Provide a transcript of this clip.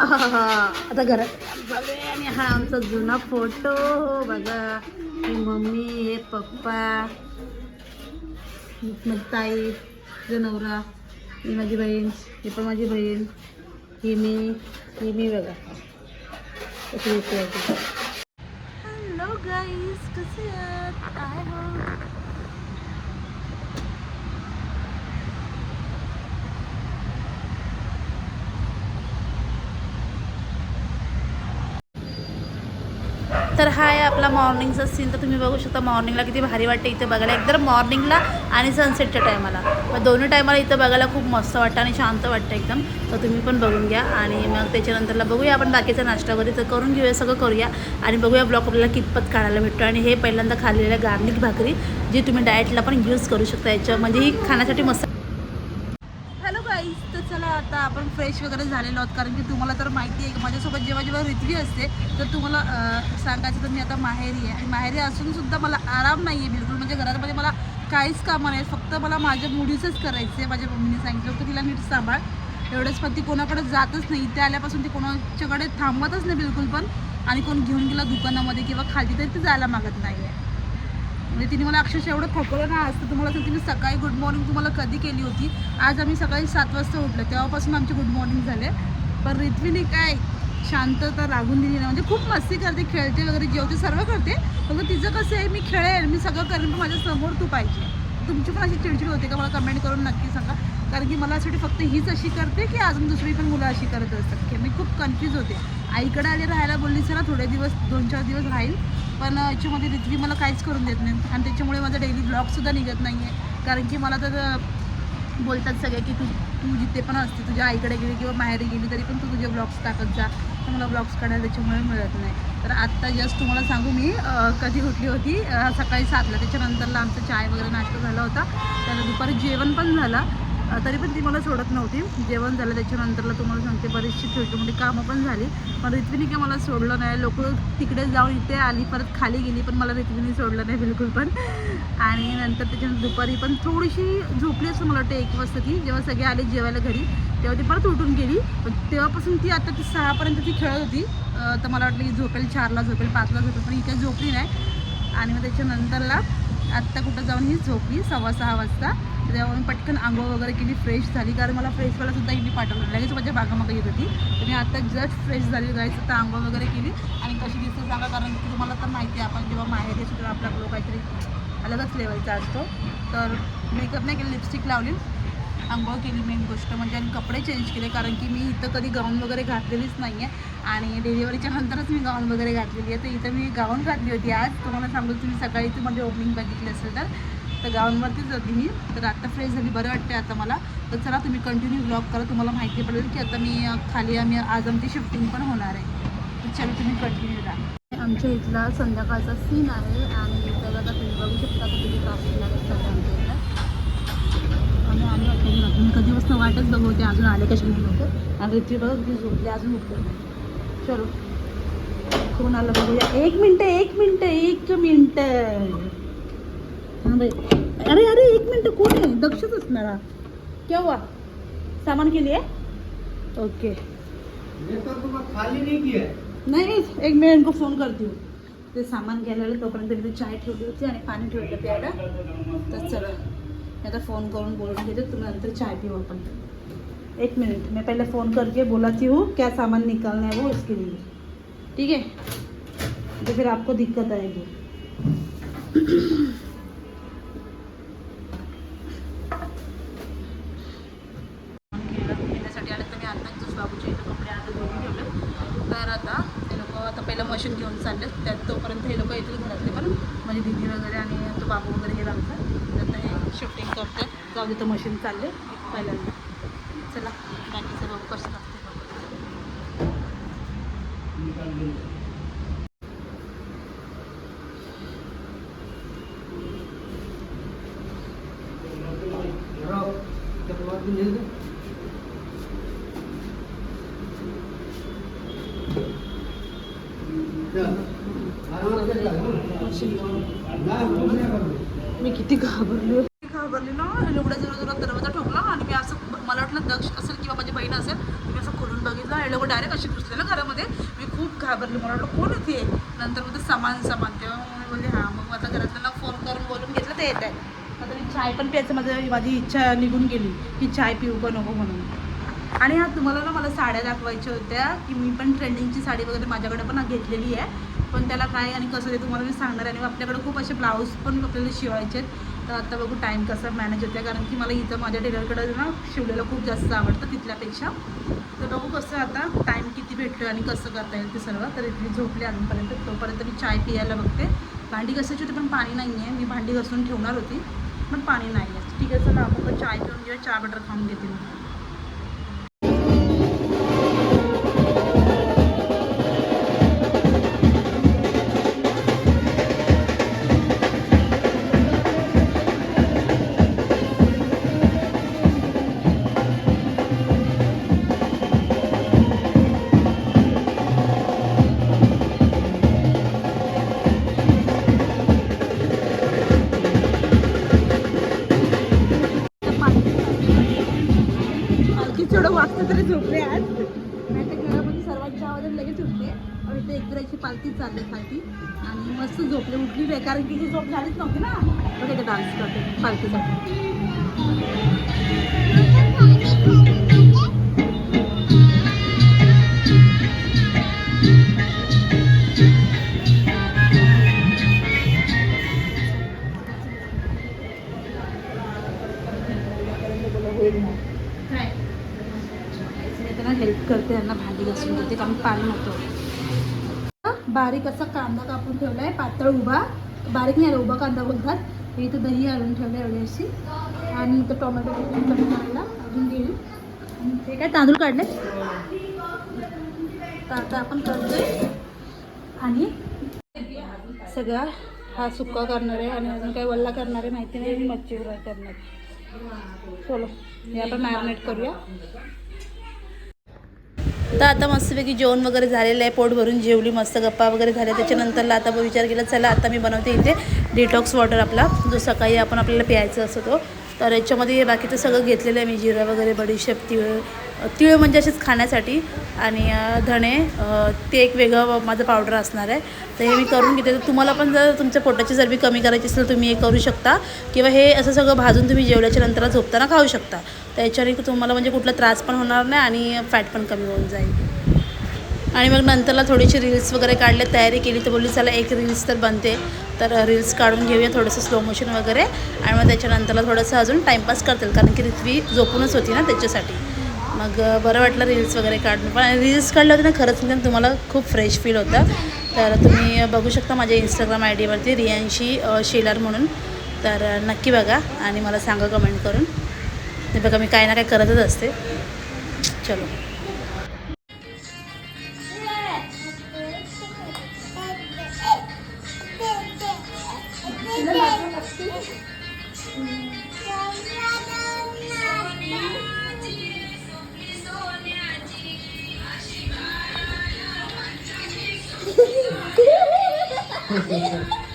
आता घरात चालू आणि हा आमचा जुना फोटो. हो, बघा. हे मम्मी हे पप्पा मग ताई तुझा नवरा ही माझी बहीण ही पण माझी बहीण ही मी ही मी बघा. हॅलो गाईस कसे आहात? आय हो? तर हा आहे आपला मॉर्निंगचा सीन तर तुम्ही बघू शकता मॉर्निंगला किती भारी वाटते इथे बघायला. एकदम मॉर्निंगला आणि सनसेटच्या टायमाला मग दोन्ही टायमाला इथं बघायला खूप मस्त वाटतं आणि शांत वाटतं एकदम. तर तुम्ही पण बघून घ्या. आणि मग त्याच्यानंतरला बघूया आपण बाकीचा नाश्ता वगैरे. तर करून घेऊया सगळं करूया. आणि बघूया ब्लॉक आपल्याला कितपत काढायला भेटतो. आणि हे पहिल्यांदा खाल्लेलं गार्लिक भाकरी जी तुम्ही डाएटला पण यूज करू शकता. याच्या म्हणजे ही खाण्यासाठी मस्त चला आता आपण फ्रेश वगैरे झालेलो आहोत. कारण की तुम्हाला तर माहिती आहे की माझ्यासोबत जेव्हा जेव्हा रिथवी असते तर तुम्हाला सांगायचं तर मी आता माहेरी आहे. आणि माहेरी असूनसुद्धा मला आराम नाही आहे बिलकुल. म्हणजे घरामध्ये मला काहीच कामं नाही फक्त मला माझ्या मुलीचंच करायचं आहे माझ्या मम्मीने सांगितलं होतं तिला नीट सांभाळ. एवढंच पण ती कोणाकडे जातच नाही. इथे आल्यापासून ती कोणाच्याकडे थांबतच नाही बिलकुल पण. आणि कोण घेऊन गेला दुकानामध्ये किंवा खाली तरी ती जायला मागत नाही आहे म्हणजे तिने मला अक्षरशः एवढं थकवलं ना असतं तुम्हाला सांगते मी सकाळी गुड मॉर्निंग तुम्हाला कधी केली होती? आज आम्ही सकाळी सात वाजता उठलो तेव्हापासून आमचे गुड मॉर्निंग झाले. पण रिथवीने काय शांतता रागून दिली नाही. म्हणजे खूप मस्ती करते खेळते वगैरे जेवते सर्व करते. फक्त तिचं कसं आहे मी खेळेल मी सगळं करेन पण माझ्यासमोर तू पाहिजे. तुमची पण अशी चिडचिड होते का? मला कमेंट करून नक्की सांगा. कारण की मला असं वाटतं फक्त हीच अशी करते की अजून दुसरी पण मुलं अशी करत असतात. की मी खूप कन्फ्यूज होते. आईकडे आले राहायला बोलली चला थोडे दिवस दोन चार दिवस राहील. पण याच्यामध्ये रिथवी मला काहीच करून देत नाही. आणि त्याच्यामुळे माझा डेली ब्लॉगसुद्धा निघत नाही आहे कारण की मला तर बोलतात सगळे की तू तू जिथे पण असते तुझ्या आईकडे गेली किंवा माहेरी गेली तरी पण तू तुझे ब्लॉग्स टाकत जा. तर मला ब्लॉग्स काढायला त्याच्यामुळे मिळत नाही. तर आत्ता जस्ट तुम्हाला सांगू मी कधी उठली होती सकाळी सातला. त्याच्यानंतरला आमचं चाय वगैरे नाश्ता झाला होता. त्यानंतर दुपारी जेवण पण झालं. तरी पण ती मला सोडत नव्हती. जेवण झालं त्याच्यानंतरला तुम्हाला सांगते बरीचशी छोटी मोठी कामं पण झाली. पण रित्वीने काय मला सोडलं नाही. लोक तिकडे जाऊन इथे आली परत खाली गेली पण मला रित्वीने सोडलं नाही बिलकुल पण. आणि नंतर त्याच्यानंतर दुपारी पण थोडीशी झोपली असं मला वाटतं एक वाजता ती. जेव्हा सगळे आले जेवायला घरी तेव्हा ती परत उठून गेली. पण तेव्हापासून ती आता ती सहापर्यंत ती खेळत होती. तर मला वाटलं की झोपेल चारला झोपेल पाचला झोपेल पण ही काही झोपली नाही. आणि मग त्याच्यानंतरला आत्ता कुठं जाऊन ही झोपली सव्वा सहा वाजता. तर मी पटकन आंघोळ वगैरे केली फ्रेश झाली. कारण मला फ्रेश व्हायला सुद्धा हिने पाठवलं. लगेच माझ्या बागामागं येत होती. तर मी आता जस्ट फ्रेश झाली. जायचं तर आंघोळ वगैरे केली. आणि कशी दिसते सांगा कारण की तुम्हाला तर माहिती आहे आपण जेव्हा माहेरी असतो तेव्हा आपला ग्लो काहीतरी अलगच लेवलचा असतो. तर मेकअप नाही केलं लिपस्टिक लावली. आंघोळ केली मेन गोष्ट म्हणजे आणि कपडे चेंज केले. कारण की मी इथं कधी गाऊन वगैरे घातलेलीच नाही आहे आणि डिलिव्हरीच्या नंतरच मी गाऊन वगैरे घातलेली आहे. तर इथं मी गाऊन घातली होती आज. तुम्हाला सांगू तुम्ही सकाळी ती ओपनिंग बघितली असेल तर. तर गाऊनवरतीच होती मी. तर आत्ता फ्रेश झाली बरं वाटते आता मला. तर चला तुम्ही कंटिन्यू ब्लॉग करा तुम्हाला माहिती पडेल की आता मी खाली आम्ही आज आमची शिफ्टिंग पण होणार आहे. तर चला तुम्ही कंटिन्यू राहा आमच्या इथला संध्याकाळचा सीन आहे आणि तर आता तुम्ही बघू शकता का किती ट्राफिक लागत आहे आम्ही आलो मी कधी वाजता वाटच बघवते अजून आले कशी लोक. आणि ती बघ ती झोपली अजून उठले चलो. कोण आलं बघूया? एक मिनटं एक मिनटं एक मिनटं. अरे अरे एक मिनटं कोण आहे? दक्षच असणार. केव्हा? सामान केली आहे? ओके. नहीं एक मिनिट इनको फोन करती. हूँ ते सामान घ्यायला तोपर्यंत मी चाय ठेवली होती आणि पाणी ठेवलं प्यायला. तर चला. मी आता फोन करून बोलून घेते तुम्ही नंतर चाय पिऊ आपण. एक मिनट मैं पहले फ़ोन करके बोलाती हूँ क्या सामान निकालना है वो उसके लिए. ठीक है तो फिर आपको दिक्कत आएगी घेण्यासाठी आले तर मी आता तुझ बाबूचे इथं कपडे आता धुवून ठेवले तर आता ते लोक आता पहिलं मशीन घेऊन चालले. त्यात तोपर्यंत हे लोक येतील घरातले पण म्हणजे दिदी वगैरे आणि तो बाबू वगैरे हे लागतं तर हे शिफ्टिंग करते जाऊ दे मशीन चालले पहिल्यांदा. चला बाकीचं बघू कसं लागते रहो, बाद में ले दो। चल, आराम से कर लो। मशीन घेऊन ना, बोल नहीं कर दो। मी किती घाबरली घाबरली ना? एवढा जोरात जोरात दरवाजा ठोकला आणि मी असं मला वाटलं दक्ष असेल किंवा माझी बहीण असेल मी असं खोलून बघितलं हे लोक डायरेक्ट असे घाबरली. मला वाटलं कोण येते नंतर मग ते सामान सामान. तेव्हा मी बोलले हां. मग आता घरातल्यांना फोन करून बोलून घेतलं ते येत आहे आता मी चाय पण प्यायचं. माझं माझी इच्छा निघून गेली की चाय पिऊ का नको म्हणून. आणि हा तुम्हाला ना मला साड्या दाखवायच्या होत्या की मी पण ट्रेंडिंगची साडी वगैरे माझ्याकडे पण घेतलेली आहे. पण त्याला काय आणि कसं ते तुम्हाला मी सांगणार आहे. आणि आपल्याकडे खूप असे ब्लाऊज पण आपल्याला शिवायचे आहेत. तर आता बघू टाईम कसा मॅनेज होते कारण की मला इथं माझ्या टेलरकडे ना शिवलेलं खूप जास्त आवडतं तिथल्यापेक्षा. तर बघू कसं आता टाईम किती भेटतो आणि कसं करता येईल ते सर्व. तर इथली झोपले अजूनपर्यंत. तोपर्यंत मी चाय पियायला बघते. भांडी घासायची होती पण पाणी नाही आहे मी भांडी घासून ठेवणार होती पण पाणी नाही आहे ठीक आहे चला आपण चाय पिऊन घेऊया. चहा बटर खाऊन घेते झोपले आज नाही तर घरामध्ये सर्वांच्या आवाजात लगेच उठते. आणि इथे एकराची पालखी चालली खालती आणि मस्त झोपले. उठली नाही कारण की झोप झालीच नव्हती ना. मग इथे डान्स करते पालखीसाठी. काय? हेल्प करते त्यांना भांडी घासून देते कारण पाणी नव्हतं. बारीक असा कांदा कापून ठेवला आहे पातळ उभा. बारीक नाही आला, उभा कांदा बोलतात. हे इथं दही आणून ठेवलं आहे एवढी अशी आणि इथं टोमॅटो कट करायला अजून घेईल ते काय तांदूळ काढले? तर आता आपण करतोय. आणि सगळा हा सुक्का करणार आहे आणि अजून काही वल्ला करणार आहे माहिती नाही मी मच्छी फ्राय करणार चलो हे आपण मॅरिनेट करूया. तर आता मस्तपैकी जेवण वगैरे झालेलं आहे. पोट भरून जेवली मस्त गप्पा वगैरे झाल्या. त्याच्यानंतरला आता विचार केला चला आता मी बनवते इथे डिटॉक्स वॉटर आपला. जो सकाळी आपण आपल्याला प्यायचा असतो तो. तर याच्यामध्ये हे बाकीचं सगळं घेतलेलं आहे मी जिरा वगैरे बडीशेप तिळ तिळ म्हणजे असेच खाण्यासाठी आणि धणे ते एक वेगळं माझं पावडर असणार आहे. तर हे मी करून घेते. तर तुम्हाला पण जर तुमच्या पोटाची चरबी कमी करायची असेल तुम्ही हे करू शकता. किंवा हे असं सगळं भाजून तुम्ही जेवल्याच्या नंतर झोपताना खाऊ शकता. त्याच्याने तुम्हाला म्हणजे कुठला त्रास पण होणार नाही आणि फॅट पण कमी होऊन जाईल. आणि मग नंतरला थोडीशी रील्स वगैरे काढले तयारी केली तर बोलली चला एक रील्स तर बनते. तर रील्स काढून घेऊया थोडंसं स्लो मोशन वगैरे. आणि मग त्याच्यानंतरला थोडंसं अजून टाईमपास करतील. कारण की रिथ्वी झोपूनच होती ना त्याच्यासाठी. मग बरं वाटलं रील्स वगैरे काढून. पण रील्स काढले होते ना खरंच म्हणजे तुम्हाला खूप फ्रेश फील होतं. तर तुम्ही बघू शकता माझ्या इंस्टाग्राम आय डीवरती रियांशी शेलार म्हणून. तर नक्की बघा आणि मला सांगा कमेंट करून. ते बघा मी काय ना काय करतच असते. चलो. そう。